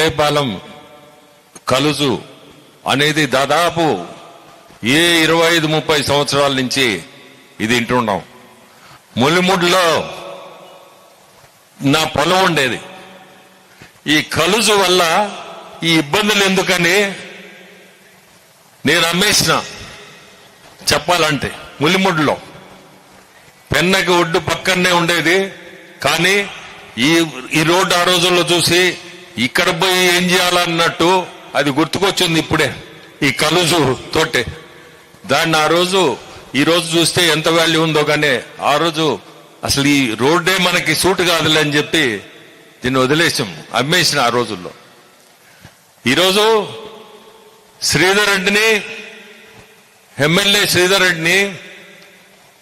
ఒట్టేపాలెం కలుజు అనేది దాదాపు ఏ ఇరవై ఐదు ముప్పై సంవత్సరాల నుంచి ఇది వింటున్నాం ములిముడిలో నా పొలం ఉండేది. ఈ కలుజు వల్ల ఈ ఇబ్బందులు ఎందుకని నేను అమ్మేసిన. చెప్పాలంటే ములిముడిలో పెన్నకి ఒడ్డు పక్కనే ఉండేది. కానీ ఈ ఈ రోడ్డు ఆ రోజుల్లో చూసి ఇక్కడ పోయి ఏం చేయాలన్నట్టు అది గుర్తుకొచ్చింది ఇప్పుడే. ఈ కలుజు తోటే. దాన్ని ఆ రోజు ఈ రోజు చూస్తే ఎంత వాల్యూ ఉందో కానీ ఆ రోజు అసలు ఈ రోడ్డే మనకి సూట్ కాదులే అని చెప్పి దీన్ని వదిలేసాం. అమ్మేసిన ఆ రోజుల్లో. ఈరోజు శ్రీధర్ రెడ్డిని ఎమ్మెల్యే శ్రీధర్ రెడ్డిని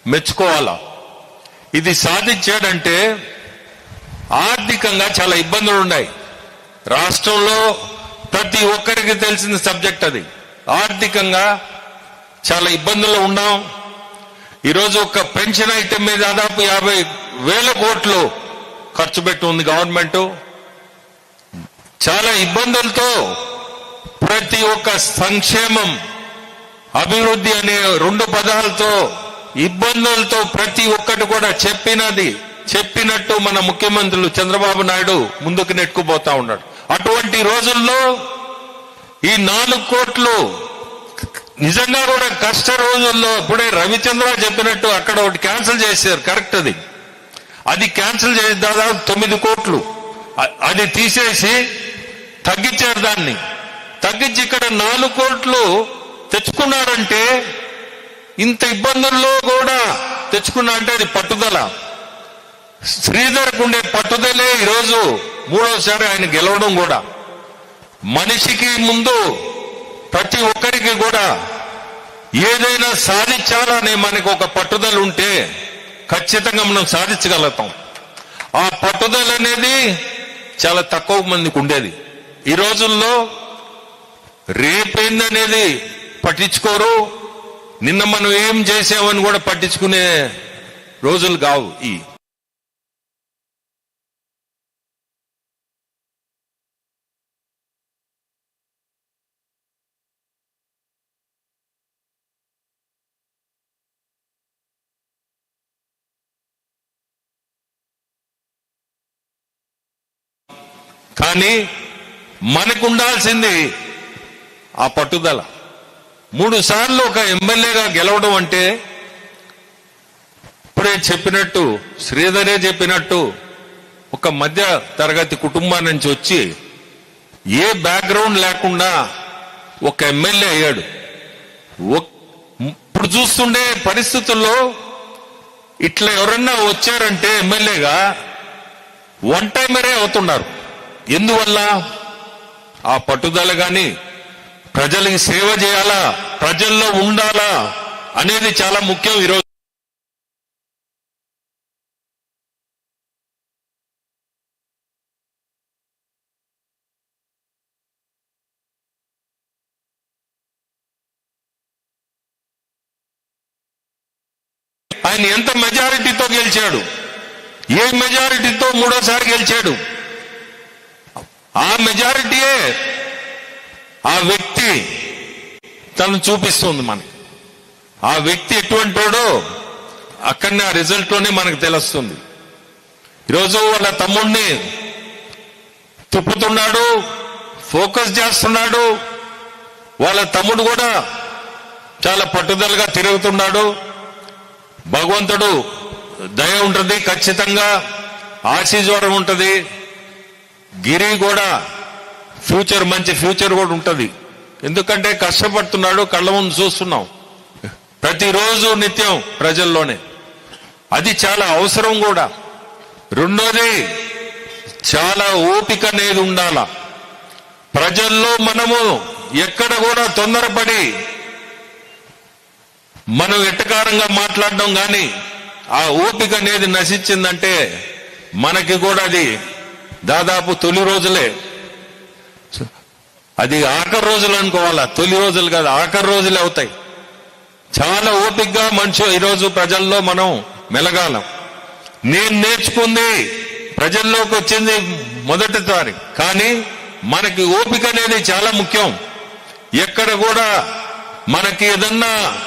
మెచ్చుకోవాలా? ఇది సాధించాడంటే ఆర్థికంగా చాలా ఇబ్బందులు ఉన్నాయి రాష్ట్రంలో ప్రతి ఒక్కరికి తెలిసిన సబ్జెక్ట్ అది. ఆర్థికంగా చాలా ఇబ్బందులు ఉన్నాం. ఈరోజు ఒక పెన్షన్ ఐటెం మీద దాదాపు యాభై వేల కోట్లు ఖర్చు పెట్టి ఉంది గవర్నమెంట్. చాలా ఇబ్బందులతో ప్రతి ఒక్క సంక్షేమం అభివృద్ధి అనే రెండు పదాలతో ఇబ్బందులతో ప్రతి ఒక్కటి కూడా చెప్పినది చెప్పినట్టు మన ముఖ్యమంత్రులు చంద్రబాబు నాయుడు ముందుకు నెట్టుకుపోతా ఉన్నాడు. అటువంటి రోజుల్లో ఈ నాలుగు కోట్లు నిజంగా కూడా కష్ట రోజుల్లో అప్పుడే రవిచంద్ర చెప్పినట్టు అక్కడ ఒకటి క్యాన్సిల్ చేశారు కరెక్ట్ అది. అది క్యాన్సిల్ చేసి దాదాపు తొమ్మిది కోట్లు. అది తీసేసి తగ్గించారు దాన్ని. తగ్గించి ఇక్కడ నాలుగు కోట్లు తెచ్చుకున్నారంటే ఇంత ఇబ్బందుల్లో కూడా తెచ్చుకున్నా అంటే అది పట్టుదల. శ్రీధర్కు ఉండే పట్టుదలే ఈరోజు మూడోసారి ఆయన గెలవడం కూడా. మనిషికి ముందు ప్రతి ఒక్కరికి కూడా ఏదైనా సాధించాలనే మనకు ఒక పట్టుదల ఉంటే ఖచ్చితంగా మనం సాధించగలుగుతాం. ఆ పట్టుదల అనేది చాలా తక్కువ మందికి ఉండేది. ఈ రోజుల్లో రేపేందనేది పట్టించుకోరు. నిన్న మనం ఏం చేసామని కూడా పట్టించుకునే రోజులు కావు ఈ. కానీ మనకు ఉండాల్సింది ఆ పట్టుదల. మూడు సార్లు ఒక ఎమ్మెల్యేగా గెలవడం అంటే ఇప్పుడే చెప్పినట్టు శ్రీధరే చెప్పినట్టు ఒక మధ్య తరగతి కుటుంబం నుంచి వచ్చి ఏ బ్యాక్గ్రౌండ్ లేకుండా ఒక ఎమ్మెల్యే అయ్యాడు. ఇప్పుడు చూస్తుండే పరిస్థితుల్లో ఇట్లా ఎవరన్నా వచ్చారంటే ఎమ్మెల్యేగా వన్ టైమరే అవుతున్నారు. ఎందువల్ల ఆ పట్టుదల గాని ప్రజలకి సేవ చేయాలా? ప్రజల్లో ఉండాలా? అనేది చాలా ముఖ్యం ఈరోజు. ఆయన ఎంత మెజారిటీతో గెలిచాడు? ఏ మెజారిటీతో మూడోసారి గెలిచాడు? ఆ మెజారిటీయే ఆ వ్యక్తి తను చూపిస్తుంది మనకి. ఆ వ్యక్తి ఎటువంటివాడో అక్కడనే ఆ రిజల్ట్లోనే మనకు తెలుస్తుంది. ఈరోజు వాళ్ళ తమ్ముడిని తిప్పుతున్నాడు ఫోకస్ చేస్తున్నాడు వాళ్ళ తమ్ముడు కూడా చాలా పట్టుదలగా తిరుగుతున్నాడు. భగవంతుడు దయ ఉంటుంది ఖచ్చితంగా ఆశీర్వాదం ఉంటుంది. గిరి కూడా ఫ్యూచర్ మంచి ఫ్యూచర్ కూడా ఉంటుంది. ఎందుకంటే కష్టపడుతున్నాడు కళ్ళ ముందు చూస్తున్నాం. ప్రతిరోజు నిత్యం ప్రజల్లోనే. అది చాలా అవసరం కూడా. రెండోది చాలా ఓపిక అనేది ఉండాల. ప్రజల్లో మనము ఎక్కడ కూడా తొందరపడి మనం ఎట్టకారంగా మాట్లాడడం కానీ ఆ ఓపిక అనేది నశించిందంటే మనకి కూడా అది దాదాపు తొలి రోజులే. అది ఆఖరి రోజులు అనుకోవాలా? తొలి రోజులు కాదు ఆఖరి రోజులే అవుతాయి. చాలా ఓపికగా మనిషి ఈరోజు ప్రజల్లో మనం మెలగాలం. నేను నేర్చుకుంది ప్రజల్లోకి వచ్చింది మొదటిసారి కానీ మనకి ఓపిక అనేది చాలా ముఖ్యం. ఎక్కడ కూడా మనకి ఏదన్నా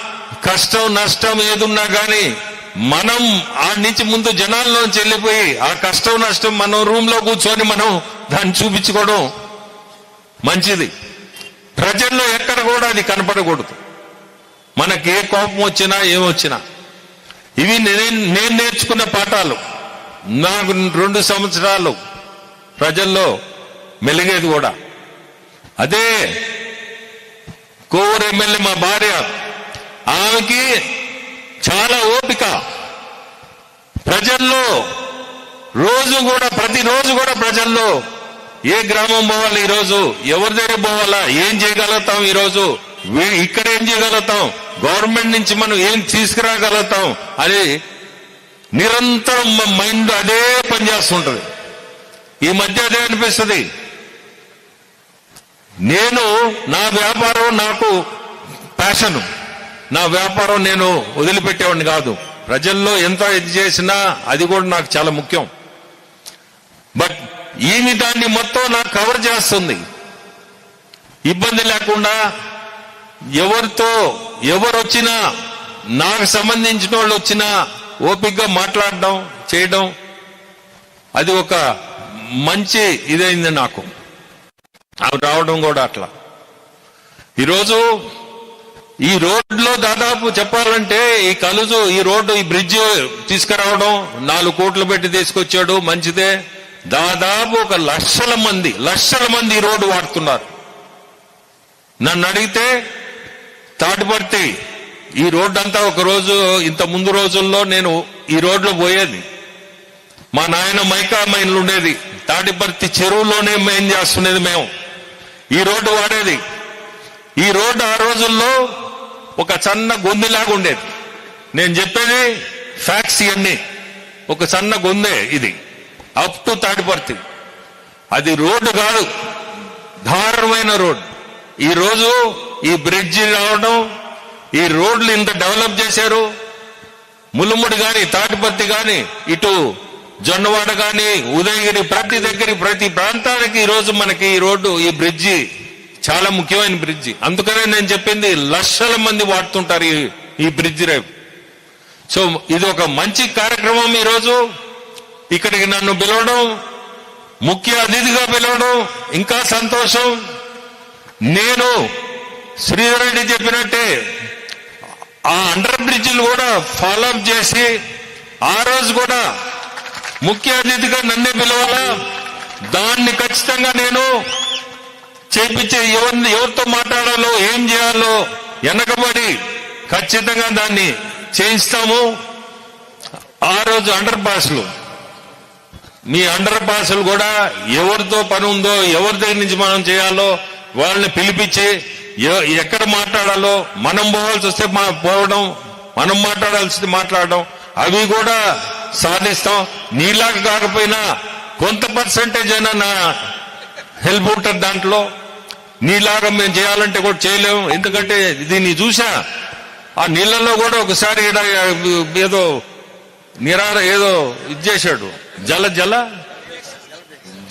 కష్టం నష్టం ఏదున్నా గాని మనం ఆ నుంచి ముందు జనాల్లోంచి వెళ్ళిపోయి ఆ కష్టం నష్టం మనం రూమ్లో కూర్చొని మనం దాన్ని చూపించుకోవడం మంచిది. ప్రజల్లో ఎక్కడ కూడా అది కనపడకూడదు. మనకి ఏ కోపం వచ్చినా ఏమొచ్చినా ఇవి నేను నేను నేర్చుకున్న పాఠాలు. నాకు రెండు సంవత్సరాలు ప్రజల్లో మెలిగేది కూడా. అదే కోవూరు ఎమ్మెల్యే మా భార్య. ఆమెకి చాలా ఓపిక. ప్రజల్లో రోజు కూడా ప్రతిరోజు కూడా ప్రజల్లో ఏ గ్రామం పోవాలి ఈరోజు ఎవరి దగ్గర పోవాలా ఏం చేయగలుగుతాం ఈరోజు ఇక్కడ ఏం చేయగలుగుతాం గవర్నమెంట్ నుంచి మనం ఏం తీసుకురాగలుగుతాం అని నిరంతరం మైండ్ అదే పనిచేస్తుంటది ఈ మధ్య అదే అనిపిస్తుంది. నేను నా వ్యాపారం నాకు ప్యాషన్. నా వ్యాపారం నేను వదిలిపెట్టేవాడిని కాదు. ప్రజల్లో ఎంత ఇది చేసినా అది కూడా నాకు చాలా ముఖ్యం. బట్ ఈమె దాన్ని మొత్తం నాకు కవర్ చేస్తుంది. ఇబ్బంది లేకుండా ఎవరితో ఎవరు వచ్చినా నాకు సంబంధించిన వాళ్ళు వచ్చినా ఓపికగా మాట్లాడడం చేయడం అది ఒక మంచి ఇదైంది నాకు. అవి రావడం కూడా అట్లా. ఈరోజు ఈ రోడ్లో దాదాపు చెప్పాలంటే ఈ కలుజు ఈ రోడ్డు ఈ బ్రిడ్జ్ తీసుకురావడం నాలుగు కోట్లు పెట్టి తీసుకొచ్చాడు మంచిదే. దాదాపు ఒక లక్షల మంది లక్షల మంది ఈ రోడ్డు వాడుతున్నారు. నన్ను అడిగితే తాటిపర్తి ఈ రోడ్డు అంతా ఒక రోజు ఇంత ముందు రోజుల్లో నేను ఈ రోడ్లో పోయేది. మా నాయన మైకా మైన్లు ఉండేది. తాటిపర్తి చెరువులోనే మెయిన్ చేస్తున్నది మేము. ఈ రోడ్డు వాడేది. ఈ రోడ్డు ఆ రోజుల్లో ఒక సన్న గొంతులాగా ఉండేది. నేను చెప్పేది ఫ్యాక్ట్స్ ఇవన్నీ. ఒక సన్న గొందే ఇది. అప్ టు తాటిపర్తి అది రోడ్డు కాదు. దారుణమైన రోడ్ ఈ రోజు ఈ బ్రిడ్జి రావడం ఈ రోడ్లు ఇంత డెవలప్ చేశారు. ములుముడి కానీ తాటిపత్తి కానీ ఇటు జొన్నవాడ కానీ ఉదయగిరి ప్రతి దగ్గర ప్రతి ప్రాంతానికి ఈరోజు మనకి ఈ రోడ్డు ఈ బ్రిడ్జి చాలా ముఖ్యమైన బ్రిడ్జి. అందుకనే నేను చెప్పింది లక్షల మంది వాడుతుంటారు ఈ ఈ బ్రిడ్జి రేపు. సో ఇది ఒక మంచి కార్యక్రమం ఈ రోజు ఇక్కడికి నన్ను పిలవడం ముఖ్య అతిథిగా పిలవడం ఇంకా సంతోషం. నేను శ్రీధర్ రెడ్డి చెప్పినట్టే ఆ అండర్ బ్రిడ్జిలు కూడా ఫాలో అప్ చేసి ఆ రోజు కూడా ముఖ్య అతిథిగా నన్నే పిలవాలా? దాన్ని ఖచ్చితంగా నేను చేపించే ఎవరిని ఎవరితో మాట్లాడాలో ఏం చేయాలో వెనకబడి ఖచ్చితంగా దాన్ని చేయిస్తాము. ఆ రోజు అండర్ పాస్లు మీ అండర్ పాస్లు కూడా ఎవరితో పని ఉందో ఎవరి దగ్గర నుంచి మనం చేయాలో వాళ్ళని పిలిపించి ఎక్కడ మాట్లాడాలో మనం పోవాల్సి వస్తే మా పోవడం మనం మాట్లాడాల్సి మాట్లాడడం అవి కూడా సాధిస్తాం. నీలాగా కాకపోయినా కొంత పర్సంటేజ్ అయినా నా హెల్ప్ ఉంటుంది దాంట్లో. నీలాగా మేము చేయాలంటే కూడా చేయలేము. ఎందుకంటే దీన్ని చూసా ఆ నీళ్ళల్లో కూడా ఒకసారి ఈడ ఏదో నిరార ఏదో ఇది చేశాడు. జల జల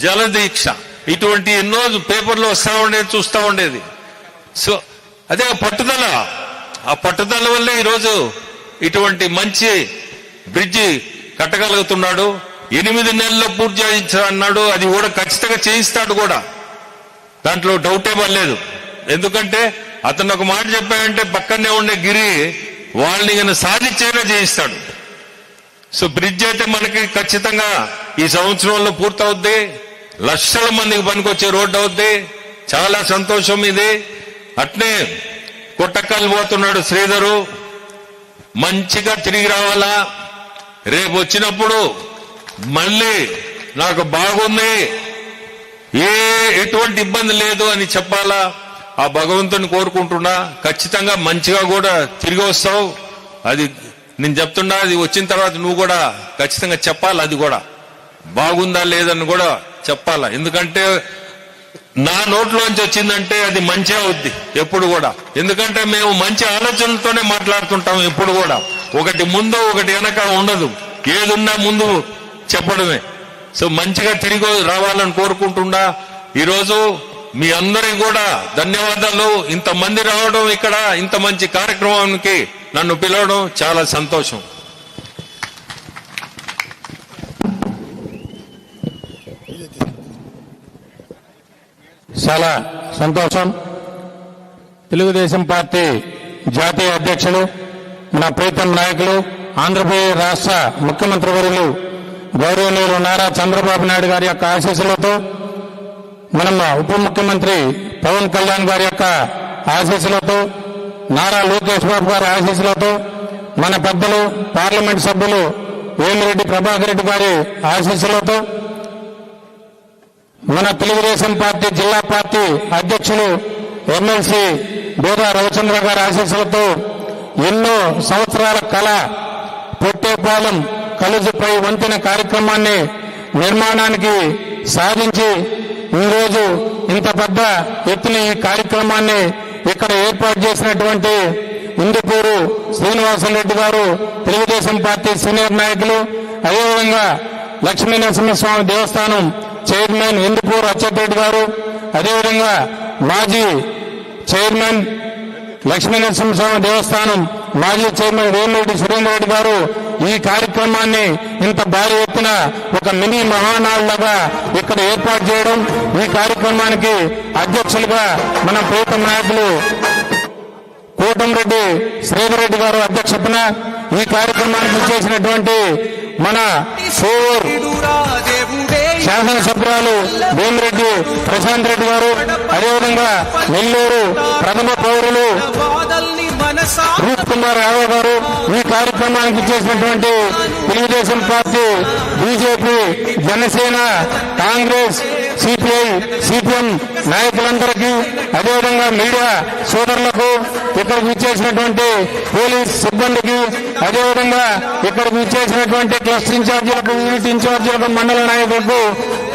జలదీక్ష ఇటువంటి ఎన్నో పేపర్లో వస్తా ఉండేది చూస్తూ ఉండేది. సో అదే ఆ పట్టుదల. ఆ పట్టుదల వల్లే ఈరోజు ఇటువంటి మంచి బ్రిడ్జి కట్టగలుగుతున్నాడు. ఎనిమిది నెలల్లో పూర్తి చేయించా అన్నాడు. అది కూడా ఖచ్చితంగా చేయిస్తాడు కూడా. దాంట్లో డౌటే పడలేదు ఎందుకంటే అతను ఒక మాట చెప్పాడంటే పక్కనే ఉండే గిరి వాళ్ళని కనుక సాధించేలా చేయిస్తాడు. సో బ్రిడ్జ్ అయితే మనకి ఖచ్చితంగా ఈ సంవత్సరంలో పూర్తవుద్ది. లక్షల మందికి పనికొచ్చే రోడ్డు అవుద్ది. చాలా సంతోషం ఇది. అట్నే కొట్టకాలు పోతున్నాడు శ్రీధరు. మంచిగా తిరిగి రావాలా? రేపు వచ్చినప్పుడు మళ్ళీ నాకు బాగుంది. ఏ ఎటువంటి ఇబ్బంది లేదు అని చెప్పాలా? ఆ భగవంతుని కోరుకుంటున్నా. ఖచ్చితంగా మంచిగా కూడా తిరిగి వస్తావు. అది నేను చెప్తున్నా అది వచ్చిన తర్వాత నువ్వు కూడా ఖచ్చితంగా చెప్పాలి అది కూడా? బాగుందా లేదని కూడా చెప్పాలా? ఎందుకంటే నా నోట్లోంచి వచ్చిందంటే అది మంచి అవుద్ది ఎప్పుడు కూడా. ఎందుకంటే మేము మంచి ఆలోచనలతోనే మాట్లాడుతుంటాం ఎప్పుడు కూడా. ఒకటి ముందు ఒకటి వెనక ఉండదు. ఏదున్నా ముందు చెప్పడమే. సో మంచిగా తిరిగి రావాలని కోరుకుంటుండా. ఈరోజు మీ అందరికి కూడా ధన్యవాదాలు. ఇంతమంది రావడం ఇక్కడ ఇంత మంచి కార్యక్రమానికి నన్ను పిలవడం చాలా సంతోషం. చాలా సంతోషం. తెలుగుదేశం పార్టీ జాతీయ అధ్యక్షులు మన ప్రీతం నాయకులు ఆంధ్రప్రదేశ్ రాష్ట్ర ముఖ్యమంత్రి వర్యులు గౌరవనీయులు నారా చంద్రబాబు నాయుడు గారి యొక్క ఆశీస్సులతో మనం ఉప ముఖ్యమంత్రి పవన్ కళ్యాణ్ గారి యొక్క ఆశీస్సులతో నారా లోకేష్ బాబు గారి ఆశీస్సులతో మన పెద్దలు పార్లమెంట్ సభ్యులు వేమిరెడ్డి ప్రభాకర్ రెడ్డి గారి ఆశీస్సులతో మన తెలుగుదేశం పార్టీ జిల్లా పార్టీ అధ్యక్షులు ఎమ్మెల్సీ బోధా రవిచంద్ర గారి ఆశీస్సులతో ఎన్నో సంవత్సరాల కళ పొట్టేపాలెం కలుజుపై వంతెన కార్యక్రమాన్ని నిర్మాణానికి సాధించి ఈరోజు ఇంత పెద్ద ఎత్తున ఈ కార్యక్రమాన్ని ఇక్కడ ఏర్పాటు చేసినటువంటి ఇందుపూరు శ్రీనివాసరెడ్డి గారు తెలుగుదేశం పార్టీ సీనియర్ నాయకులు అదేవిధంగా లక్ష్మీ నరసింహస్వామి దేవస్థానం చైర్మన్ ఇందుకూరు అచ్చెట్రెడ్డి గారు అదేవిధంగా మాజీ చైర్మన్ లక్ష్మీ నరసింహస్వామి దేవస్థానం మాజీ చైర్మన్ వేమిరెడ్డి సురేందర్ రెడ్డి గారు ఈ కార్యక్రమాన్ని ఇంత భారీ ఎత్తున ఒక మినీ మహానాడులాగా ఇక్కడ ఏర్పాటు చేయడం ఈ కార్యక్రమానికి అధ్యక్షులుగా మన ప్రీతం నాయకులు కోటంరెడ్డి శ్రీధర్ రెడ్డి గారు అధ్యక్షతన ఈ కార్యక్రమానికి చేసినటువంటి మన సోర్ శాసనసభ్యురాలు భీమిరెడ్డి ప్రశాంత్ రెడ్డి గారు అదేవిధంగా నెల్లూరు ప్రథమ పౌరులు రూప్ కుమార్ యాదవ్ గారు ఈ కార్యక్రమానికి చేసినటువంటి Telugu Desam party BJP Janasena Congress CPI CPM నాయకులందరికీ అదేవిధంగా మీడియా సోదరులకు ఇక్కడికి ఇచ్చేసినటువంటి పోలీస్ సిబ్బందికి అదేవిధంగా ఇక్కడికి ఇచ్చేసినటువంటి క్లస్టర్ ఇన్ఛార్జీలకు యూనిట్ ఇన్ఛార్జీలకు మండల నాయకులకు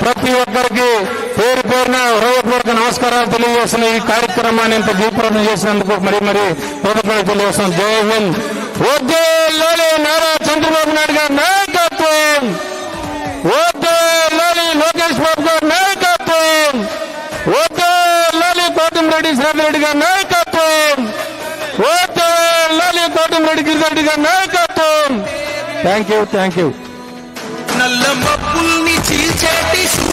ప్రతి ఒక్కరికి పేరు పేరున హృదయపూర్వక నమస్కారాలు తెలియజేసిన ఈ కార్యక్రమాన్ని ఇంత దీప్రదం చేసినందుకు మరి మరి హృదయపూర్వక తెలియజేస్తున్నాం జై హింద్. ఓకే నారా చంద్రబాబు నాయుడు గారి నాయకత్వం. ఓకే లోకేష్ బాబు గారి నాయకత్వం. ఓకే లోలి కోటంరెడ్డి శ్రీరెడ్డి గారి నాయకత్వం. ఓకే లోలి కోటంరెడ్డి గిరిరెడ్డి గారి నాయకత్వం. థ్యాంక్ యూ థ్యాంక్ యూ నల్ల 直接的输。